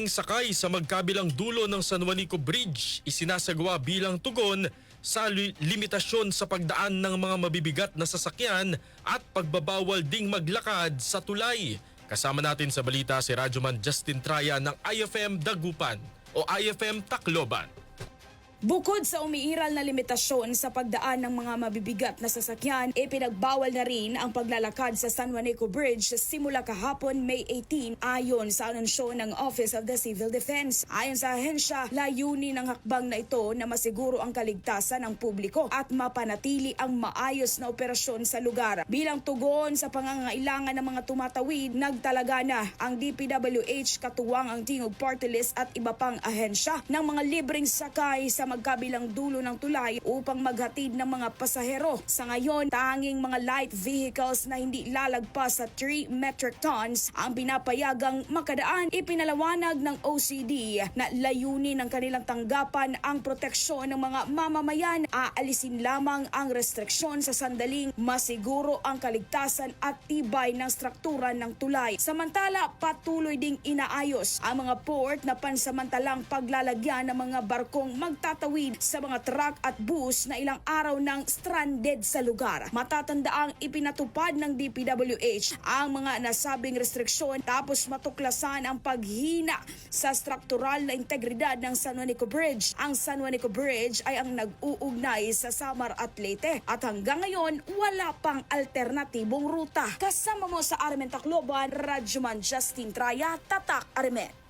libreng sakay sa magkabilang dulo ng San Juanico Bridge isinasagawa bilang tugon sa li- limitasyon sa pagdaan ng mga mabibigat na sasakyan at pagbabawal ding maglakad sa tulay. Kasama natin sa balita si Radyoman Justin Traya ng IFM Dagupan o IFM Tacloban. Bukod sa umiiral na limitasyon sa pagdaan ng mga mabibigat na sasakyan, ipinagbawal na rin ang paglalakad sa San Juanico Bridge simula kahapon May 18 ayon sa anunsyo ng Office of the Civil Defense. Ayon sa ahensya, layunin ng hakbang na ito na masiguro ang kaligtasan ng publiko at mapanatili ang maayos na operasyon sa lugar. Bilang tugon sa pangangailangan ng mga tumatawid, nagtalaga na ang DPWH katuwang ang Tingog Party List at iba pang ahensya ng mga libreng sakay sa magkabilang dulo ng tulay upang maghatid ng mga pasahero. Sa ngayon, tanging mga light vehicles na hindi lalagpas sa 3 metric tons ang pinapayagang makadaan. Ipinalawanag ng OCD na layunin ng kanilang tanggapan ang proteksyon ng mga mamamayan. Aalisin lamang ang restriksyon sa sandaling masiguro ang kaligtasan at tibay ng struktura ng tulay. Samantala, patuloy ding inaayos ang mga port na pansamantalang paglalagyan ng mga barkong magtatawid sa mga truck at bus na ilang araw nang stranded sa lugar. Matatandaang ipinatupad ng DPWH ang mga nasabing restriksyon tapos matuklasan ang paghina sa struktural na integridad ng San Juanico Bridge. Ang San Juanico Bridge ay ang nag-uugnay sa Samar at Leyte at hanggang ngayon wala pang alternatibong ruta. Kasama mo sa Armen Tacloban, Radyoman Justin Traya, Tatak Armen.